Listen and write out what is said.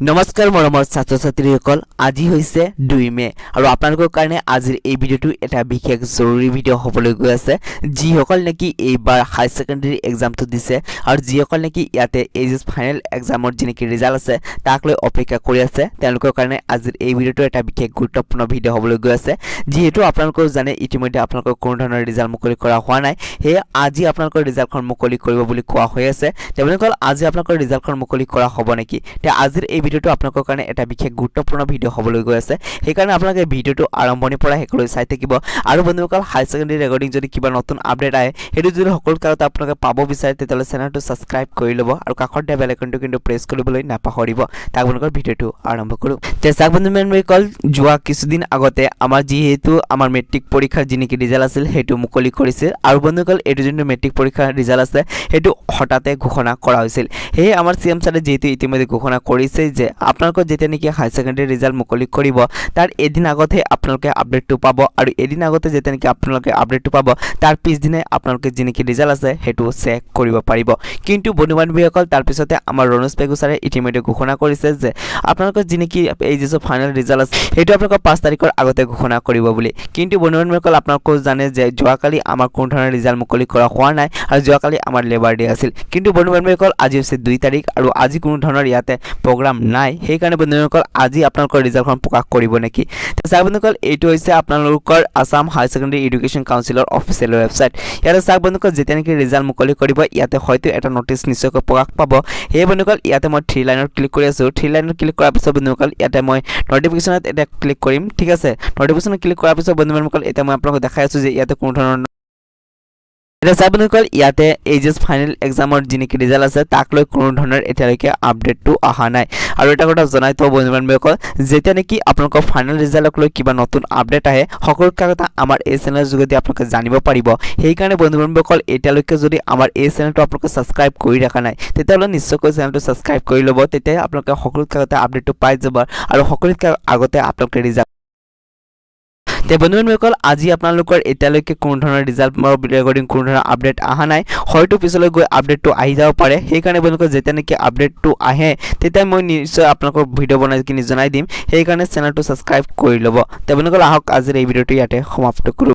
নমস্কাৰ মৰমৰ ছাত্ৰ ছাত্ৰীসকল আজি হৈছে দুই মে আৰু আপোনালোকৰ কাৰণে আজিৰ এই ভিডিঅ'টো এটা বিশেষ জৰুৰী ভিডিঅ' হ'বলৈ গৈ আছে। যিসকল নেকি এইবাৰ হাই ছেকেণ্ডেৰী এক্সামটো দিছে আৰু যিসকল নেকি ইয়াতে এইচ এছ ফাইনেল এক্সামৰ যি নেকি ৰিজাল্ট আছে, তাক লৈ অপেক্ষা কৰি আছে, তেওঁলোকৰ কাৰণে আজিৰ এই ভিডিঅ'টো এটা বিশেষ গুৰুত্বপূৰ্ণ ভিডিঅ' হ'বলৈ গৈ আছে। যিহেতু আপোনালোকেও জানে, ইতিমধ্যে আপোনালোকৰ কোনো ধৰণৰ ৰিজাল্ট মুকলি কৰা হোৱা নাই। সেয়ে আজি আপোনালোকৰ ৰিজাল্টখন মুকলি কৰিব বুলি কোৱা হৈ আছে। তেওঁলোকৰ আজি আপোনালোকৰ ৰিজাল্টখন মুকলি কৰা হ'ব নেকি? তে আজিৰ এই ভিডিঅ'টো আপোনালোকৰ কাৰণে এটা বিশেষ গুৰুত্বপূৰ্ণ ভিডিঅ' হ'বলৈ গৈ আছে। সেইকাৰণে আপোনালোকে ভিডিঅ'টো আৰম্ভণিৰ পৰা শেষলৈ চাই থাকিব। আৰু বন্ধুসকল হাই ছেকেণ্ডেৰী ৰেকৰ্ডিং যদি কিবা নতুন আপডেট আহে, সেইটো যদি সকলো কালত আপোনালোকে পাব বিচাৰে, তেতিয়াহ'লে চেনেলটো ছাবস্ক্ৰাইব কৰি ল'ব আৰু কাষত দিয়া বেল কিন্তু প্ৰেছ কৰিবলৈ নাপাহৰিব। তাক আপোনালোকৰ ভিডিঅ'টো আৰম্ভ কৰোঁ। তে, চাওক বন্ধু যোৱা কিছুদিন আগতে আমাৰ যিহেতু আমাৰ মেট্ৰিক পৰীক্ষাৰ যি নেকি ৰিজাল্ট আছিল, সেইটো মুকলি কৰিছিল। আৰু বন্ধুসকল, এইটো যোনটো মেট্ৰিক পৰীক্ষাৰ ৰিজাল্ট আছে, সেইটো হঠাতে ঘোষণা কৰা হৈছিল। সেয়ে আমাৰ চি এম ছাৰে যিহেতু ইতিমধ্যে ঘোষণা কৰিছে যে আপোনালোকৰ যেতিয়া নেকি হাই ছেকেণ্ডেৰী ৰিজাল্ট মুকলি কৰিব, তাৰ এদিন আগতহে আপোনালোকে আপডেটটো পাব আৰু এদিন আগতে যেতিয়া নেকি আপোনালোকে আপডেটটো পাব, তাৰ পিছদিনাই আপোনালোকে যি নেকি ৰিজাল্ট আছে, সেইটো চেক কৰিব পাৰিব। কিন্তু বন্ধু বান্ধৱীসকল তাৰপিছতে আমাৰ ৰণোজ পেগু ছাৰে ইতিমধ্যে ঘোষণা কৰিছে যে আপোনালোকৰ যি নেকি এই যিটো ফাইনেল ৰিজাল্ট আছে, সেইটো আপোনালোকৰ পাঁচ তাৰিখৰ আগতে ঘোষণা কৰিব বুলি। কিন্তু বন্ধু বান্ধৱীসকল আপোনালোকেও জানে যে যোৱাকালি আমাৰ কোনো ধৰণৰ ৰিজাল্ট মুকলি কৰা হোৱা নাই আৰু যোৱাকালি আমাৰ লেবাৰ ডে আছিল। কিন্তু বন্ধু বান্ধৱীসকল, আজি হৈছে দুই তাৰিখ আৰু আজি কোনো ধৰণৰ ইয়াতে প্ৰগ্ৰাম নাই। সেইকাৰণে বন্ধুসকল, আজি আপোনালোকৰ ৰিজাল্টখন প্ৰকাশ কৰিব নেকি? চাওক বন্ধুসকল, এইটো হৈছে আপোনালোকৰ আছাম হাই ছেকেণ্ডেৰী এডুকেশ্যন কাউন্সিলৰ অফিচিয়েল ৱেবছাইট ইয়াতে চাওক বন্ধুসকল, যেতিয়া নেকি ৰিজাল্ট মুকলি কৰিব, ইয়াতে হয়তো এটা নটিচ নিশ্চয়কৈ প্ৰকাশ পাব। সেই বন্ধুসকল, ইয়াতে মই থ্ৰী লাইনত ক্লিক কৰি আছোঁ। থ্ৰী লাইনত ক্লিক কৰাৰ পিছত বন্ধুসকল, ইয়াতে মই নটিফিকেশ্যনত এতিয়া ক্লিক কৰিম। ঠিক আছে? নটিফিকেশ্যনত ক্লিক কৰাৰ পিছত বন্ধু বান্ধৱীসকল এতিয়া মই আপোনালোকক দেখাই আছোঁ যে ইয়াতে কোনো ধৰণৰ এতিয়া চাওক বন্ধুসকল ইয়াতে এইচ এছ ফাইনেল এক্সামৰ যি নেকি ৰিজাল্ট আছে, তাক লৈ কোনো ধৰণৰ এতিয়ালৈকে আপডেটটো অহা নাই। আৰু এটা কথা জনাই থওঁ বন্ধু বান্ধৱীসকল, যেতিয়া নেকি আপোনালোকৰ ফাইনেল ৰিজাল্টক লৈ কিবা নতুন আপডেট আহে, সকলো কথা আমাৰ এই চেনেলৰ যোগেদি আপোনালোকে জানিব পাৰিব। সেইকাৰণে বন্ধু বান্ধৱীসকল, এতিয়ালৈকে যদি আমাৰ এই চেনেলটো আপোনালোকে ছাবস্ক্ৰাইব কৰি ৰখা নাই, তেতিয়াহ'লে নিশ্চয়কৈ চেনেলটো ছাবস্ক্ৰাইব কৰি ল'ব, তেতিয়াহে আপোনালোকে সকলো কাগতে আপডেটটো পাই যাব। আৰু সকলোতকৈ আগতে আপোনালোকে ৰিজাল্ট তে বন্ধুবান্ধীসকল আজি আপোনালোকৰ এতিয়ালৈকে কোনো ধৰণৰ ৰিজাল্ট ৰেকৰ্ডিং কোনো ধৰণৰ আপডেট অহা নাই। হয়তো পিছলৈ গৈ আপডেটটো আহি যাব পাৰে। সেইকাৰণে বন্ধুসকল, যেতিয়া নেকি আপডেটটো আহে, তেতিয়া মই নিশ্চয় আপোনালোকৰ ভিডিঅ' বনাই কিনি জনাই দিম। সেইকাৰণে চেনেলটো ছাবস্ক্ৰাইব কৰি ল'ব। তে আহক, আজিৰ এই ভিডিঅ'টো ইয়াতে সমাপ্ত কৰোঁ।